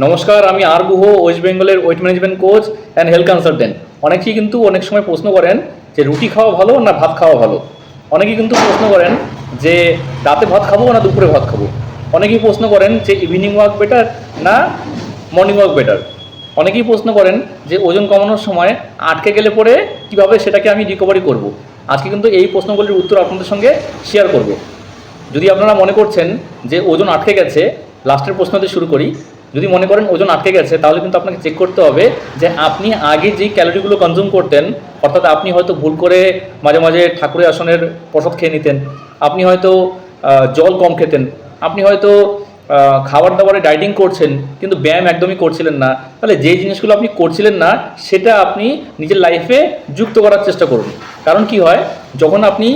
নমস্কার, আমি R Guha west বেঙ্গলের weight management coach and health consultant অনেকেই কিন্তু অনেক সময় প্রশ্ন করেন যে রুটি খাওয়া ভালো না ভাত খাওয়া ভালো? অনেকেই কিন্তু প্রশ্ন করেন যে রাতে ভাত খাব না দুপুরে ভাত খাব? অনেকেই প্রশ্ন করেন যে ইভিনিং ওয়াক বেটার না মর্নিং ওয়াক বেটার অনেকেই প্রশ্ন করেন যে ওজন কমানোর সময় আটকে গেলে পরে কীভাবে সেটাকে আমি রিকভারি করব? আজকে কিন্তু এই প্রশ্নগুলির উত্তর আপনাদের সঙ্গে শেয়ার করব। যদি আপনারা মনে করছেন যে ওজন আটকে গেছে লাস্টের প্রশ্ন দিয়ে শুরু করি। যদি মনে করেন ওজন আটকে গেছে, তাহলে কিন্তু আপনাকে চেক করতে হবে যে আপনি আগে যেই ক্যালোরিগুলো কনজিউম করতেন, অর্থাৎ আপনি হয়তো ভুল করে মাঝে মাঝে ঠাকুরের আসনের প্রসাদ খেয়ে নিতেন, আপনি হয়তো জল কম খেতেন, আপনি হয়তো খাবার দাবারে ডাইটিং করছেন, কিন্তু ব্যায়াম একদমই করছিলেন না, তাহলে যেই জিনিসগুলো আপনি করছিলেন না, সেটা আপনি নিজের লাইফে যুক্ত করার চেষ্টা করুন। কারণ কি হয়? যখন আপনি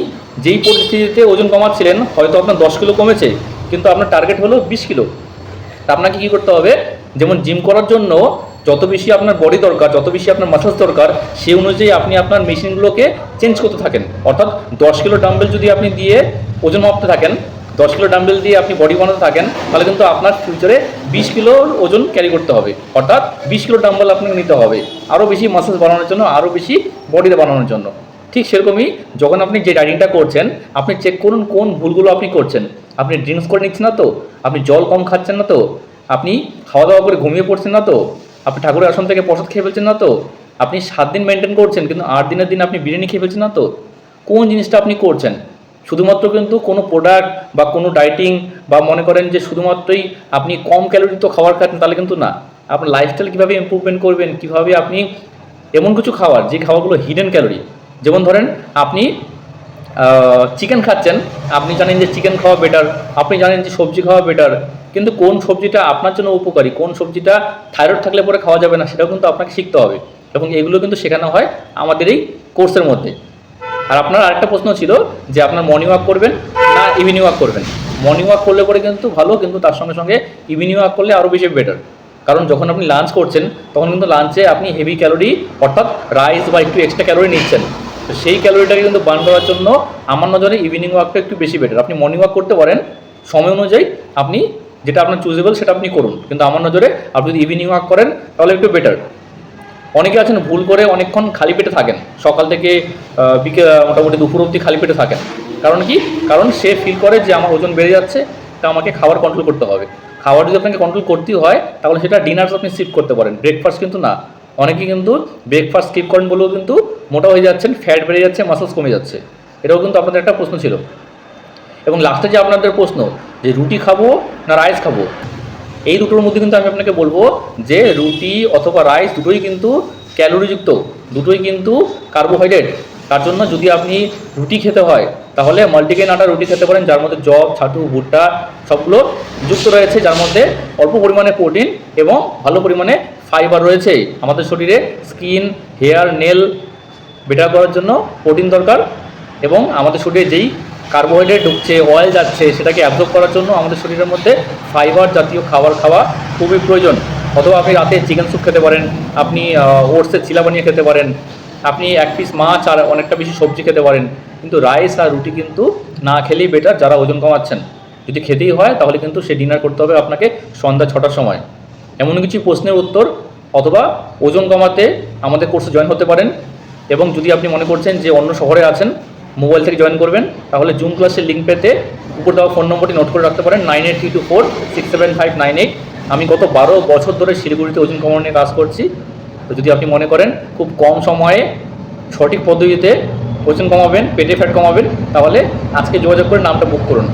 যেই পরিস্থিতিতে ওজন কমাচ্ছিলেন, হয়তো আপনার দশ কিলো কমেছে, কিন্তু আপনার টার্গেট হলো বিশ কিলো। তা আপনাকে কী করতে হবে? যেমন জিম করার জন্য যত বেশি আপনার বডি দরকার, যত বেশি আপনার মাসেলস দরকার সেই অনুযায়ী আপনি আপনার মেশিনগুলোকে চেঞ্জ করতে থাকেন। অর্থাৎ দশ কিলো ডাম্বেল যদি আপনি দিয়ে ওজন মাপতে থাকেন, দশ কিলো ডাম্বেল দিয়ে আপনি বডি বানাতে থাকেন, তাহলে কিন্তু আপনার ফিউচারে বিশ কিলোর ওজন ক্যারি করতে হবে। অর্থাৎ বিশ কিলো ডাম্বেল আপনাকে নিতে হবে। আরও বেশি মাসেলস বানানোর জন্য আরও বেশি বডিতে বানানোর জন্য। ঠিক সেরকমই যখন আপনি যে ডাইটিংটা করছেন, আপনি চেক করুন কোন ভুলগুলো আপনি করছেন। আপনি ড্রিঙ্কস করে নিচ্ছেন না তো? আপনি জল কম খাচ্ছেন না তো? আপনি খাওয়া দাওয়া করে ঘুমিয়ে পড়ছেন না তো? আপনি ঠাকুরের আসন থেকে প্রসাদ খেয়ে ফেলছেন না তো? আপনি সাত দিন মেনটেন করছেন, কিন্তু আট দিনের দিন আপনি বিরিয়ানি খেয়ে ফেলছেন না তো? কোন জিনিসটা আপনি করছেন? শুধুমাত্র কিন্তু কোনো প্রোডাক্ট বা কোনো ডায়েটিং বা মনে করেন যে শুধুমাত্রই আপনি কম ক্যালোরি তো খাবার খাচ্ছেন তাহলে কিন্তু না। আপনার লাইফস্টাইল কীভাবে ইম্প্রুভমেন্ট করবেন? কীভাবে আপনি এমন কিছু খাবার যে খাবারগুলো হিডেন ক্যালোরি যেমন ধরেন আপনি চিকেন খাচ্ছেন, আপনি জানেন যে চিকেন খাওয়া বেটার আপনি জানেন যে সবজি খাওয়া বেটার কিন্তু কোন সবজিটা আপনার জন্য উপকারী, কোন সবজিটা থাইরয়েড থাকলে পরে খাওয়া যাবে না, সেটাও কিন্তু আপনাকে শিখতে হবে। এবং এগুলো কিন্তু শেখানো হয় আমাদের এই কোর্সের মধ্যে। আর আপনার আরেকটা প্রশ্ন ছিল যে আপনার মর্নিং ওয়াক করবেন না ইভিনিং ওয়াক করবেন? মর্নিং ওয়াক করলে পরে কিন্তু ভালো, কিন্তু তার সঙ্গে সঙ্গে ইভিনিং ওয়াক করলে আরও বেশি বেটার কারণ যখন আপনি লাঞ্চ করছেন, তখন কিন্তু লাঞ্চে আপনি হেভি ক্যালোরি অর্থাৎ রাইস বা একটু এক্সট্রা ক্যালোরি নিচ্ছেন। তো সেই ক্যালোরিটাকে কিন্তু বার্ন করার জন্য আমার নজরে ইভিনিং ওয়াকটা একটু বেশি বেটার আপনি মর্নিং ওয়াক করতে পারেন, সময় অনুযায়ী আপনি যেটা আপনার চুজেবল সেটা আপনি করুন। কিন্তু আমার নজরে আপনি যদি ইভিনিং ওয়াক করেন, তাহলে একটু বেটার অনেকে আছেন ভুল করে অনেকক্ষণ খালি পেটে থাকেন। সকাল থেকে বিকেল, মোটামুটি দুপুর অবধি খালি পেটে থাকেন। কারণ কি? কারণ সে ফিল করে যে আমার ওজন বেড়ে যাচ্ছে, তা আমাকে খাবার কন্ট্রোল করতে হবে। খাবার যদি আপনাকে কন্ট্রোল করতেই হয়, তাহলে সেটা ডিনার আপনি স্কিপ করতে পারেন। ব্রেকফাস্ট কিন্তু না। অনেকে কিন্তু ব্রেকফাস্ট স্কিপ করেন বলেও কিন্তু মোটা হয়ে যাচ্ছেন ফ্যাট বেড়ে যাচ্ছে মাসলস কমে যাচ্ছে। এটাও কিন্তু আপনাদের একটা প্রশ্ন ছিল। এবং লাস্টে যে আপনাদের প্রশ্ন, যে রুটি খাব না রাইস খাব? এই দুটোর মধ্যে কিন্তু আমি আপনাকে বলব যে রুটি অথবা রাইস দুটোই কিন্তু ক্যালোরিযুক্ত দুটোই কিন্তু কার্বোহাইড্রেট তার জন্য যদি আপনি রুটি খেতে হয়, তাহলে মাল্টিগ্রেন আটা রুটি খেতে পারেন, যার মধ্যে জব, ছাতু, ভুট্টা সবগুলো যুক্ত রয়েছে, যার মধ্যে অল্প পরিমাণে প্রোটিন এবং ভালো পরিমাণে ফাইবার রয়েছে। আমাদের শরীরে স্কিন, হেয়ার, নেল, বেটার করার জন্য প্রোটিন দরকার এবং আমাদের শরীরে যেই কার্বোহাইড্রেট ঢুকছে, অয়েল যাচ্ছে, সেটাকে অ্যাবজর্ব করার জন্য আমাদের শরীরের মধ্যে ফাইবার জাতীয় খাবার খাওয়া খুবই প্রয়োজন। অথবা আপনি রাতে চিকেন স্যুপ খেতে পারেন, আপনি ওটসের চিলা বানিয়ে খেতে পারেন আপনি এক পিস মাছ আর অনেকটা বেশি সবজি খেতে পারেন। কিন্তু রাইস আর রুটি কিন্তু না খেলেই বেটার যারা ওজন কমাচ্ছেন। যদি খেতেই হয়, তাহলে কিন্তু সে ডিনার করতে হবে আপনাকে সন্ধ্যা ছটার সময়। এমন কিছু প্রশ্নের উত্তর অথবা ওজন কমাতে আমাদের কোর্সে জয়েন হতে পারেন। এবং যদি আপনি মনে করছেন যে অন্য শহরে আছেন মোবাইল থেকে জয়েন করবেন, তাহলে জুম ক্লাসের লিঙ্ক পেতে উপর দেওয়া ফোন নম্বরটি নোট করে রাখতে পারেন nine eight three two four six seven five nine eight আমি গত বারো বছর ধরে শিলিগুড়িতে ওজন কমানো নিয়ে কাজ করছি। তো যদি আপনি মনে করেন খুব কম সময়ে সঠিক পদ্ধতিতে ওজন কমাবেন, পেটে ফ্যাট কমাবেন, তাহলে আজকে যোগাযোগ করে নামটা বুক করুন।